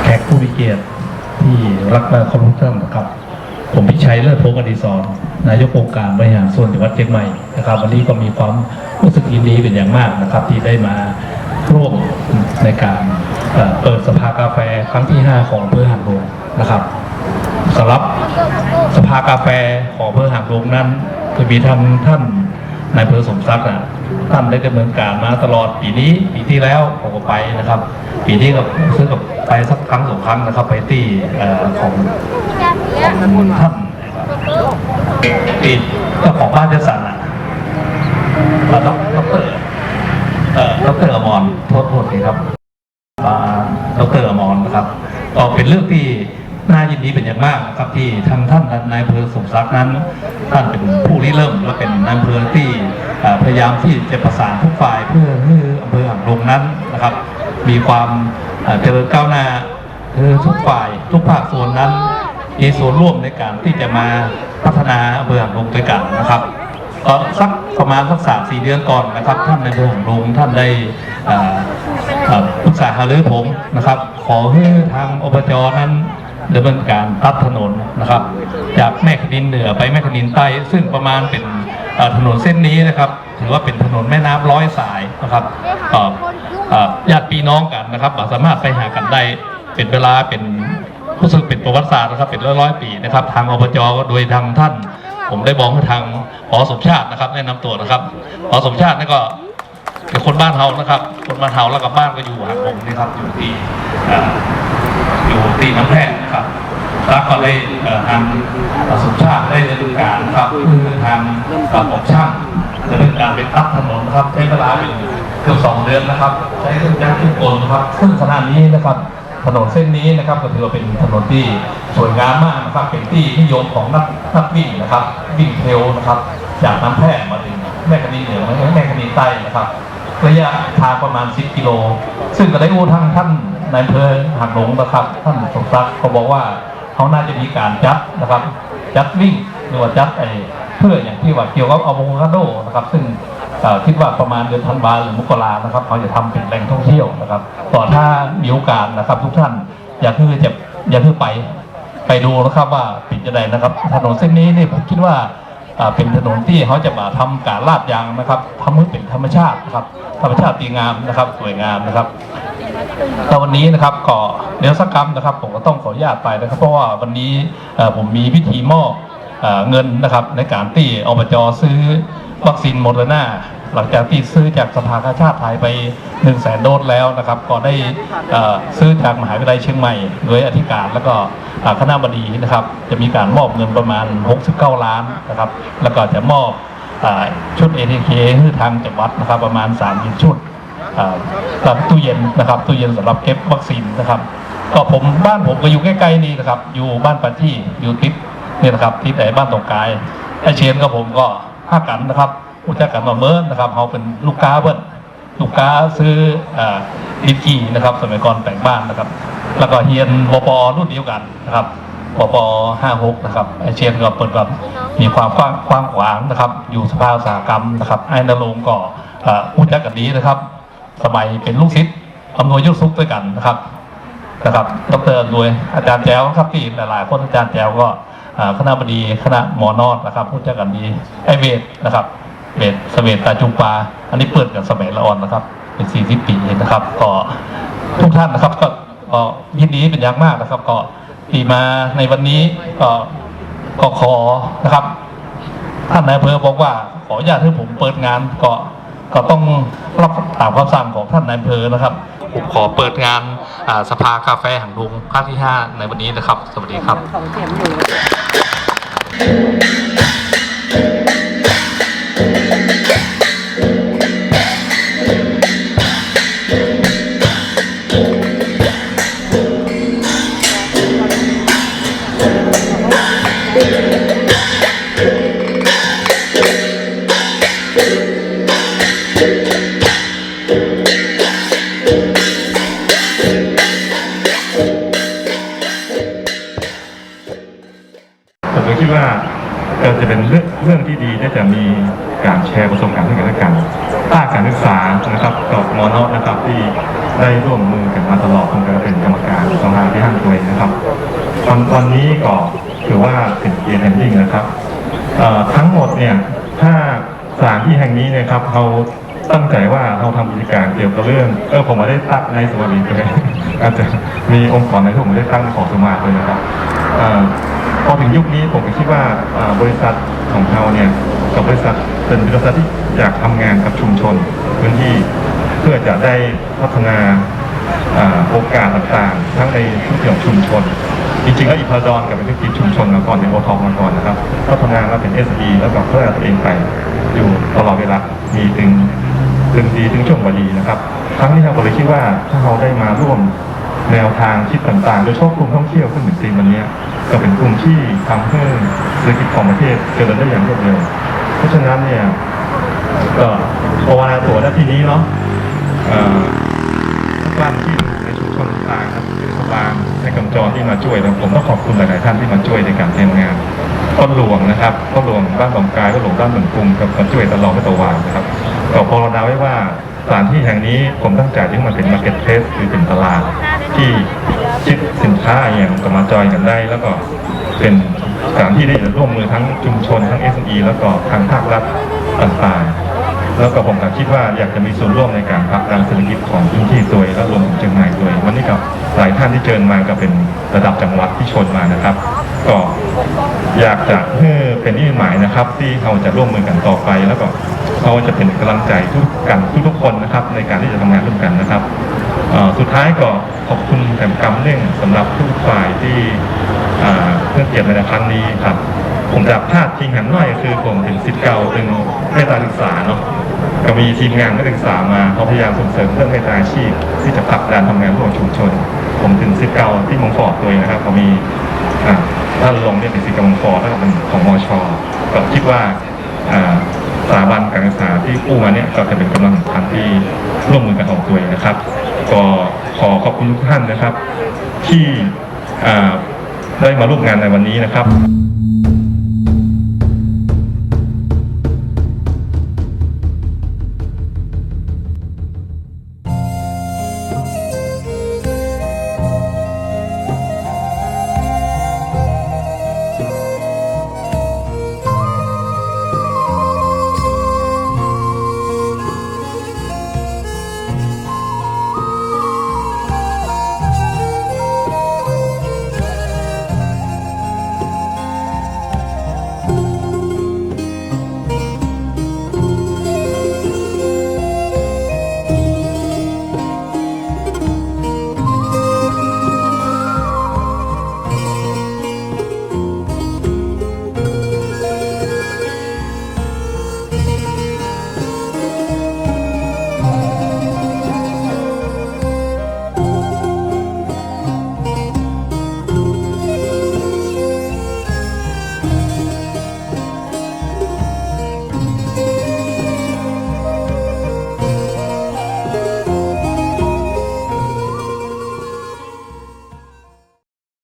แขกผู้มีเกียรติที่รักและเคารพท่านนะครับ ผมพิชัยเลิศพงศ์อดีศรนายกองค์การบริหารส่วนจังหวัดเชียงใหม่นะครับ วันนี้ก็มีความรู้สึกยินดีเป็นอย่างมากนะครับ ที่ได้มาร่วมในการเปิดสภากาแฟครั้งที่ 5 ของอำเภอหางดง นะครับสำหรับสภากาแฟของอำเภอหางดงนั้นจะมีท่านท่านนายอำเภอสมศักดิ์นะท่านได้ดำเนินการมาตลอดปีนี้ปีที่แล้วผมก็ไปนะครับ ปีนี้ก็ซื้อกับไปสักครั้งสองครั้งนะครับ ไปที่ของของท่านปีเจ้าของบ้านเจสันอะเอ่อดอกดอกเตอรเอ่อดอกเตอรอมรโทษโทษทีครับอ่าดอกเตอรอมรนะครับก็เป็นเรื่องที่ น่ายินดีเป็นอย่างมากนะครับที่ทางท่านนายอำเภอสมศักดิ์นั้น ท่านเป็นผู้ริเริ่มและเป็นนายอำเภอที่พยายามที่จะประสานทุกฝ่ายเพื่อให้อำเภอหางดงนั้นนะครับ มีความเจริญก้าวหน้าทุกฝ่ายทุกภาคส่วนนั้น มีส่วนร่วมในการที่จะมาพัฒนาอำเภอหางดงด้วยกันนะครับก็สักประมาณสักสามสี่เดือนก่อนนะครับ ท่านในอำเภอหางดงท่านได้ปรึกษาหารือผมนะครับ ขอให้ทางอบจนั้น ดำเนินการตัดถนนนะครับ จากแม่คดินเหนือไปแม่คดินใต้ ซึ่งประมาณเป็นเอ่อถนนเส้นนี้นะครับ ถือว่าเป็นถนนแม่น้ำร้อยสายนะครับก็เอ่อญาติพี่น้องกันนะครับสามารถไปหากันได้เป็นเวลาเป็นรู้สึกเป็นประวัติศาสตร์นะครับเป็นร้อยร้อยๆปีนะครับ ทางอบจก็โดยทางท่าน ผมได้บอกให้ทางหอสมชาตินะครับ แนะนำตัวนะครับหอสมชาตินี่ก็เป็นคนบ้านเฮานะครับ คนบ้านเฮาแล้วกับบ้านก็อยู่หางผมนี่ครับอยู่ที่ อยู่ที่น้ำแร่นะครับแล้วก็ได้เอ่อทางสมชาติได้ดำเนินการครับคือทางระบบช่างดำเนินการเป็นตัดถนนครับใช้เวลาเป็นเกือบสองเดือนนะครับ ใช้เครื่องจักรทุกคนนะครับซึ่งขณะนี้นะครับถนนเส้นนี้นะครับก็ถือว่าเป็นถนนที่สวยงามมากนะครับเป็นที่นิยมของนักนักวิ่งนะครับวิ่งเทลนะครับ จากน้ำแพร่มาถึงแม่คณีเหนือแม่คณีใต้นะครับ ระยะทางประมาณ 10 กิโล ซึ่งก็ได้อู้ทั้งท่านนายอำเภอหางหลงนะครับ ท่านสมศักดิ์เขาบอกว่าเขาน่าจะมีการจัดนะครับ จัดวิ่งหรือว่าจัดไอ้เพื่ออย่างที่ว่าเกี่ยวกับอะโวคาโดนะครับ ซึ่งคิดว่าประมาณเดือนธันวาหรือมกรานะครับเขาจะทำเป็นแหล่งท่องเที่ยวนะครับ ต่อถ้ามีโอกาสนะครับ ทุกท่านอย่าเพิ่งจะอย่าเพิ่งไปไปดูนะครับว่าปิดจะไดนะครับ ถนนเส้นนี้นี่ผมคิดว่า เป็นถนนที่เขาจะมาทำการลาดยางนะครับทำให้เป็นธรรมชาตินะครับ ธรรมชาติดีงามนะครับ สวยงามนะครับแต่วันนี้นะครับก็เดี๋ยวสักคำนะครับ ผมก็ต้องขออนุญาตไปนะครับ เพราะว่าวันนี้ผมมีพิธีมอบเอ่อเงินนะครับในการที่อบจซื้อวัคซีนโมเดอร์นา หลังจากที่ซื้อจากสภากาชาติไทยไป1นึ่งแสนโดสแล้วนะครับ ก็ได้ซื้อจากมหาวิทยาลัยเชียงใหม่โดยอธิการแล้วก็คณะบดีนะครับ จะมีการมอบเงินประมาณ 69 ล้านนะครับ แล้วก็จะมอบอชุด ATK ให้ทางจังหวัดนะครับ ประมาณ3ชุดอ่ารับตู้เย็นนะครับตู้เย็นสำหรับเก็บวัคซีนนะครับ ก็ผมบ้านผมก็อยู่ใกล้ๆนี่นะครับ อยู่บ้านปาที่อยู่ติดนี่นะครับที่ไหนบ้านตรงกายไอเชียนกับผมก็ห้ากันนะครับ รู้จักกันมาเมินนะครับเขาเป็นลูกค้าเบิ้ลลูกค้าซื้อดินกีนะครับสมัยก่อนแต่งบ้านนะครับ แล้วก็เฮียนบปรุ่นเดียวกันนะครับบปห้าหกนะครับไอเชียนก็เปิดแบบมีความกว้างกว้างขวางนะครับ อยู่สภาอุตสาหกรรมนะครับไอ้นรงก็อู้จักกันดีนะครับ สมัยเป็นลูกศิษย์อำนวยยุทธสุขด้วยกันนะครับนะครับดรอำนวยอาจารย์แจ้วครับที่หลายๆคนอาจารย์แจ้วก็คณะบดีคณะหมอนอดนะครับพูดจากันดีไอเวทนะครับ เวทสเวตตาจุงปา อันนี้เปิดกันสมัยละออนนะครับ เป็น40ปีนะครับ ก็ทุกท่านนะครับก็ก็ยินดีเป็นอย่างมากนะครับ ก็ที่มาในวันนี้ก็ก็ขอนะครับ ท่านนายอำเภอบอกว่าขออนุญาตให้ผมเปิดงานก็ก็ต้องรับตามคำสั่งของท่านนายอำเภอนะครับผมขอเปิดงานาสภากาแฟหางดุงครั้งที่ 5 ในวันนี้นะครับ สวัสดีครับ จะเป็นเรื่องเรื่องที่ดีที่จะมีการแชร์ประสบการณ์ซึ่งกันและกันภาคการศึกษานะครับกับมอนอนะครับที่ได้ร่วมมือกันมาตลอดผมก็เป็นกรรมการสภาที่ห้างตัวยนะครับวันวันนี้ก็ถือว่าเป็นเกียรติอย่างยิ่งนะครับทั้งหมดเนี่ยถ้าสถานที่แห่งนี้นะครับเขาตั้งใจว่าเราทำกิจการเกี่ยวกับเรื่องเออผมมาได้ตั้งในสวัสดีเลยอาจจะมีองค์กรในที่ผมได้ตั้งของสมาคมเลยนะครับ พอถึงยุคนี้ผมคิดว่าบริษัทของเราเนี่ยกับบริษัทเป็นบริษัทที่อยากทำงานกับชุมชนพื้นที่เพื่อจะได้พัฒนาโอกาสต่างๆ ทั้งในธุรกิจของชุมชน จริงๆแล้วอีพาดอนกับเป็นธุรกิจชุมชนมาก่อนเป็นโอทอมาก่อนนะครับพัฒนามาเป็น SE แล้วก็พัฒนาตัวเองไปอยู่ตลอดเวลามีถึงถึงดีถึงช่วงวดีนะครับ ครั้งนี้เราก็เลยคิดว่าถ้าเราได้มาร่วมแนวทางคิดต่างๆ โดยเฉพาะกลุ่มท่องเที่ยวขึ้นเหมือนซีวันนี้ ก็เป็นกลุ่มที่ทำให้เศรษฐกิจของประเทศเจริญได้อย่างรวดเร็ว เพราะฉะนั้นเนี่ยก็ภาวนาตัวหน้าที่นี้เนาะบ้านที่ในชุมชนต่างๆครับเทศบาลในกำจรที่มาช่วยผมต้องขอบคุณหลาย ๆ ท่านที่มาช่วยในการทำงานต้นหลวงนะครับต้นหลวงบ้านหลวงกายต้นหลวงบ้านเหมือนกรุงกับมาช่วยตลอดไม่ตะวันนะครับก็ภาวนาไว้ว่า สถานที่แห่งนี้ผมตั้งใจที่มันเป็นมาร์เก็ตเพลสคือเป็นตลาดที่คิดสินค้าอย่างกมาจอยกันได้ แล้วก็เป็นสถานที่ที่จะร่วมมือทั้งชุมชนทั้ง SME แล้วก็ทางภาครัฐต่างๆ แล้วก็ผมก็คิดว่าอยากจะมีส่วนร่วมในการผลักดันเศรษฐกิจของพื้นที่ตัวและรวมถึงเชียงใหม่ด้วยวันนี้กับหลายท่านที่เชิญมาก็เป็นระดับจังหวัดที่ชนมานะครับ ก็อยากจะให้เป็นนิมิตหมายนะครับ ที่เราจะร่วมมือกันต่อไปแล้วก็ เราจะเป็นกำลังใจทุกกันทุกๆคนนะครับ ในการที่จะทำงานร่วมกันนะครับสุดท้ายก็ขอบคุณแถมกำเร่งสำหรับทุกฝ่ายที่เพื่อเกียรติในครั้งนี้ครับผมจะพลาดทิ้งหันหน่อยคือผมเป็นสิทธิ์เก่าเป็นเมตตาศึกษาเนาะก็มีทีมงานนักศึกษามาเขาพยายามส่งเสริมเรื่องเมตตาอาชีพ ที่จะผลักดันทำงานร่วมชุมชน ผมถึงสิทธิ์เก่าที่มงฟอร์ดตัวเองนะครับเขามีท่านลงเนี่ยเป็นสิทธิ์เก่ามงฟอร์ดแล้วก็เป็นของมอชก็คิดว่า สถาบันการศึกษาที่กู้มาเนี่ยก็จะเป็นกำลังสำคัญที่ร่วมมือกันของตัวเองนะครับ ก็ขอขอบคุณทุกท่านนะครับ ที่ได้มาร่วมงานในวันนี้นะครับ